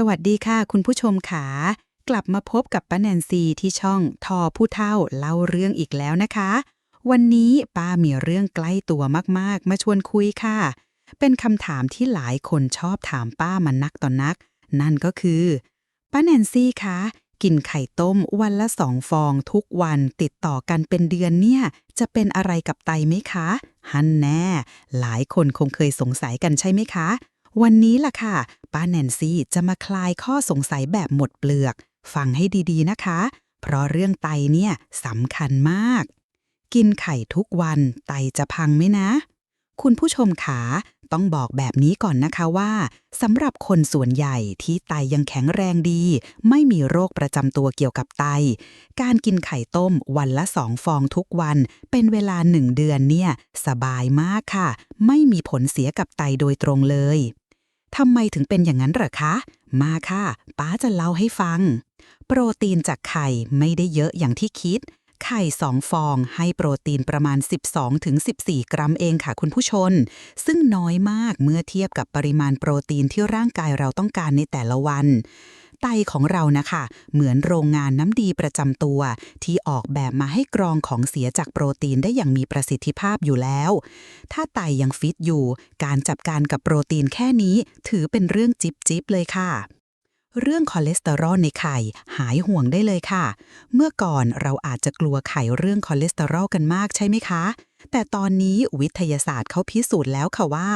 สวัสดีค่ะ คุณผู้ชมขากลับมาพบกับป้าแนนซีที่ช่องทอผู้เท่าเล่าเรื่องอีกแล้วนะคะ วันนี้ป้ามีเรื่องใกล้ตัวมากๆ มาชวนคุยค่ะ เป็นคำถามที่หลายคนชอบถามป้ามานักต่อนนัก นั่นก็คือป้าแนนซี่คะกินไข่ต้มวันละสองฟองทุกวันติดต่อกันเป็นเดือนเนี่ย จะเป็นอะไรกับไตไหมคะ ฮันแน่ หลายคนคงเคยสงสัยกันใช่ไหมคะ วันนี้ล่ะค่ะ ป้าแนนซี่จะมาคลายข้อสงสัยแบบหมดเปลือก ฟังให้ดีๆนะคะ เพราะเรื่องไตเนี่ยสำคัญมาก กินไข่ทุกวันไตจะพังไหมนะ คุณผู้ชมขาต้องบอกแบบนี้ก่อนนะคะว่าสำหรับคนส่วนใหญ่ที่ไตยังแข็งแรงดี ไม่มีโรคประจำตัวเกี่ยวกับไต การกินไข่ต้มวันละสองฟองทุกวัน เป็นเวลาหนึ่งเดือนเนี่ย สบายมากค่ะ ไม่มีผลเสียกับไตโดยตรงเลย ทำไมถึงเป็นอย่างนั้นหรอคะ มาค่ะ ป้าจะเล่าให้ฟัง โปรตีนจากไข่ไม่ได้เยอะอย่างที่คิด ไข่สองฟองให้โปรตีนประมาณ 12-14 กรัมเองค่ะคุณผู้ชมซึ่งน้อยมากเมื่อเทียบกับปริมาณโปรตีนที่ร่างกายเราต้องการในแต่ละวัน ไตของเรานะคะ เหมือนโรงงานน้ำดีประจำตัว ที่ออกแบบมาให้กรองของเสียจากโปรตีนได้อย่างมีประสิทธิภาพอยู่แล้ว ถ้าไตยังฟิตอยู่ การจับการกับโปรตีนแค่นี้ ถือเป็นเรื่องจิบจิบเลยค่ะเรื่องคอเลสเตอรอลในไข่หายห่วงได้เลยค่ะ เมื่อก่อนเราอาจจะกลัวไข่เรื่องคอเลสเตอรอลกันมากใช่ไหมคะแต่ตอนนี้วิทยาศาสตร์เขาพิสูจน์แล้วค่ะว่า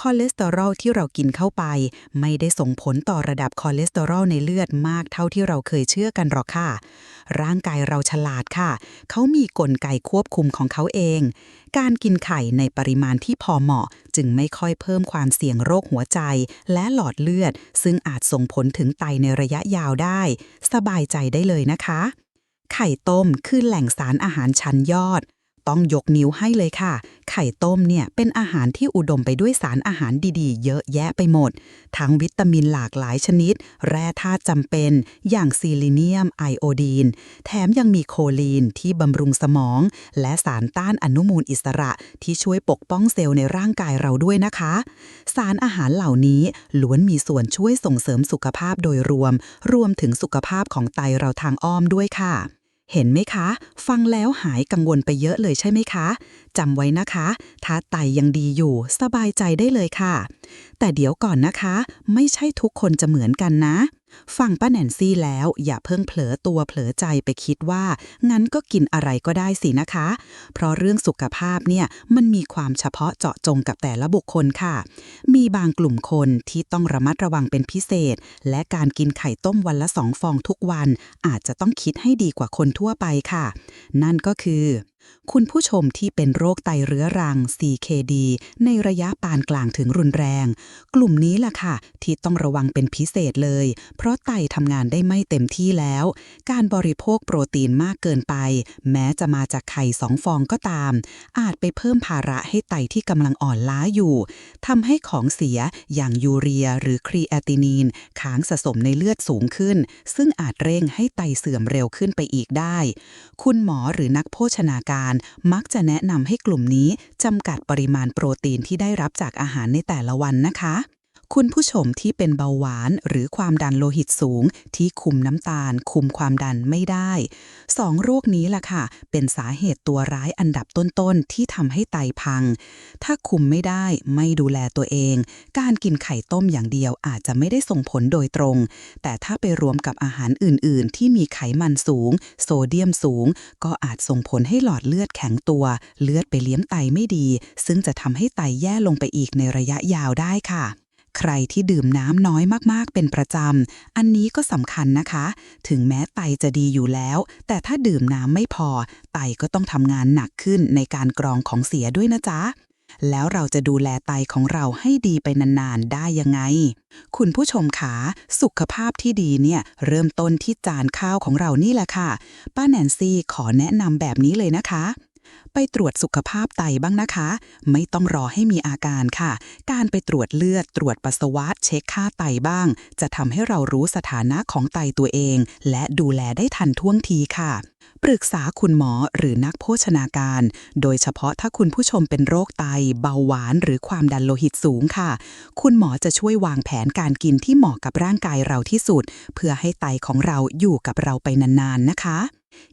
คอเลสเตอรอลที่เรากินเข้าไป ไม่ได้ส่งผลต่อระดับคอเลสเตอรอลในเลือดมากเท่าที่เราเคยเชื่อกันหรอกค่ะ ร่างกายเราฉลาดค่ะ เขามีกลไกควบคุมของเขาเอง การกินไข่ในปริมาณที่พอเหมาะ จึงไม่ค่อยเพิ่มความเสี่ยงโรคหัวใจ และหลอดเลือด ซึ่งอาจส่งผลถึงไตในระยะยาวได้ สบายใจได้เลยนะคะไข่ต้มคือแหล่งสารอาหารชั้นยอด ต้องยกนิ้วให้เลยค่ะ ไข่ต้มเนี่ยเป็นอาหารที่อุดมไปด้วยสารอาหารดีๆ เยอะแยะไปหมด ทั้งวิตามินหลากหลายชนิด แร่ธาตุจำเป็น อย่างซีลิเนียม ไอโอดีน แถมยังมีโคลีนที่บำรุงสมอง และสารต้านอนุมูลอิสระที่ช่วยปกป้องเซลล์ในร่างกายเราด้วยนะคะ สารอาหารเหล่านี้ล้วนมีส่วนช่วยส่งเสริมสุขภาพโดยรวม รวมถึงสุขภาพของไตเราทางอ้อมด้วยค่ะ เห็นไหมคะ ฟังแล้วหายกังวลไปเยอะเลยใช่ไหมคะจำไว้นะคะ ถ้าไตยังดีอยู่ สบายใจได้เลยค่ะแต่เดี๋ยวก่อนนะคะ ไม่ใช่ทุกคนจะเหมือนกันนะ ฟังป้าแนนซี่แล้วอย่าเพิ่งเผลอตัวเผลอใจไปคิดว่า งั้นก็กินอะไรก็ได้สินะคะ เพราะเรื่องสุขภาพเนี่ยมันมีความเฉพาะเจาะจงกับแต่ละบุคคลค่ะ มีบางกลุ่มคนที่ต้องระมัดระวังเป็นพิเศษ และการกินไข่ต้มวันละสองฟองทุกวัน อาจจะต้องคิดให้ดีกว่าคนทั่วไปค่ะ นั่นก็คือ คุณผู้ชมที่เป็นโรคไตเรื้อรัง CKD ในระยะปานกลางถึงรุนแรง กลุ่มนี้ล่ะค่ะ ที่ต้องระวังเป็นพิเศษเลย เพราะไตทำงานได้ไม่เต็มที่แล้ว การบริโภคโปรตีนมากเกินไป แม้จะมาจากไข่สองฟองก็ตาม อาจไปเพิ่มภาระให้ไตที่กำลังอ่อนล้าอยู่ทำให้ของเสียอย่างยูเรียหรือครีแอตินีนค้างสะสมในเลือดสูงขึ้น ซึ่งอาจเร่งให้ไตเสื่อมเร็วขึ้นไปอีกได้ คุณหมอหรือนักโภชนาการมักจะแนะนำให้กลุ่มนี้จำกัดปริมาณโปรตีนที่ได้รับจากอาหารในแต่ละวันนะคะ คุณผู้ชมที่เป็นเบาหวาน หรือความดันโลหิตสูง ที่คุมน้ำตาล คุมความดันไม่ได้สองโรคนี้ล่ะค่ะ เป็นสาเหตุตัวร้ายอันดับต้นๆ ที่ทำให้ไตพัง ถ้าคุมไม่ได้ไม่ดูแลตัวเอง การกินไข่ต้มอย่างเดียวอาจจะไม่ได้ส่งผลโดยตรง แต่ถ้าไปรวมกับอาหารอื่นๆ ที่มีไขมันสูง โซเดียมสูง ก็อาจส่งผลให้หลอดเลือดแข็งตัว เลือดไปเลี้ยงไตไม่ดี ซึ่งจะทำให้ไตแย่ลงไปอีกในระยะยาวได้ค่ะ ใครที่ดื่มน้ำน้อยมากๆ เป็นประจำ อันนี้ก็สำคัญนะคะ ถึงแม้ไตจะดีอยู่แล้ว แต่ถ้าดื่มน้ำไม่พอ ไตก็ต้องทำงานหนักขึ้นในการกรองของเสียด้วยนะจ๊ะแล้วเราจะดูแลไตของเราให้ดีไปนานๆ ได้ยังไง คุณผู้ชมขาสุขภาพที่ดีเนี่ย เริ่มต้นที่จานข้าวของเรานี่แหละค่ะ ป้าแนนซี่ขอแนะนำแบบนี้เลยนะคะ ไปตรวจสุขภาพไตบ้างนะคะ ไม่ต้องรอให้มีอาการค่ะ การไปตรวจเลือดตรวจปัสสาวะเช็คค่าไตบ้าง จะทำให้เรารู้สถานะของไตตัวเอง และดูแลได้ทันท่วงทีค่ะ ปรึกษาคุณหมอหรือนักโภชนาการ โดยเฉพาะถ้าคุณผู้ชมเป็นโรคไต เบาหวานหรือความดันโลหิตสูงค่ะ คุณหมอจะช่วยวางแผนการกินที่เหมาะกับร่างกายเราที่สุด เพื่อให้ไตของเราอยู่กับเราไปนานๆนะคะ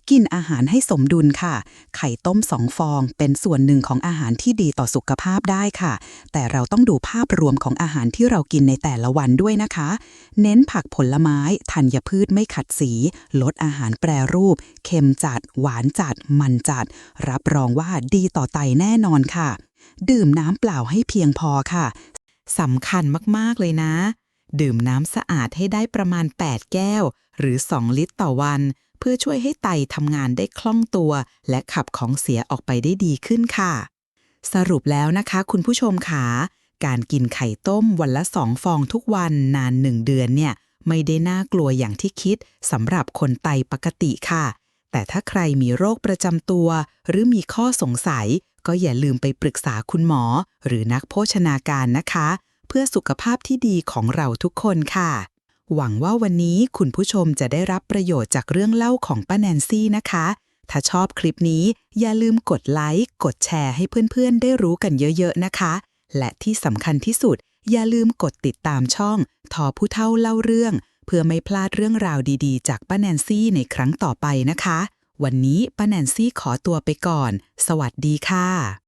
กินอาหารให้สมดุลค่ะ ไข่ต้มสองฟองเป็นส่วนหนึ่งของอาหารที่ดีต่อสุขภาพได้ค่ะ แต่เราต้องดูภาพรวมของอาหารที่เรากินในแต่ละวันด้วยนะคะ เน้นผักผลไม้ธัญพืชไม่ขัดสี ลดอาหารแปรรูป เค็มจัด หวานจัด มันจัด รับรองว่าดีต่อไตแน่นอนค่ะ ดื่มน้ำเปล่าให้เพียงพอค่ะสำคัญมาก ๆ เลยนะ ดื่มน้ำสะอาดให้ได้ประมาณ 8 แก้ว หรือ 2 ลิตรต่อวัน เพื่อช่วยให้ไตทำงานได้คล่องตัว และขับของเสียออกไปได้ดีขึ้นค่ะ สรุปแล้วนะคะ คุณผู้ชมขาการกินไข่ต้มวันละสองฟองทุกวันนานหนึ่งเดือนเนี่ย ไม่ได้น่ากลัวอย่างที่คิดสำหรับคนไตปกติค่ะ แต่ถ้าใครมีโรคประจำตัว หรือมีข้อสงสัย ก็อย่าลืมไปปรึกษาคุณหมอ หรือนักโภชนาการนะคะ เพื่อสุขภาพที่ดีของเราทุกคนค่ะ หวังว่าวันนี้คุณผู้ชมจะได้รับประโยชน์จากเรื่องเล่าของป้าแนนซี่นะคะ ถ้าชอบคลิปนี้อย่าลืมกดไลค์ กดแชร์ให้เพื่อนๆ ได้รู้กันเยอะๆนะคะ และที่สำคัญที่สุด อย่าลืมกดติดตามช่อง ทอผู้เท่าเล่าเรื่อง เพื่อไม่พลาดเรื่องราวดีๆ จากป้าแนนซี่ในครั้งต่อไปนะคะ วันนี้ป้าแนนซี่ขอตัวไปก่อน สวัสดีค่ะ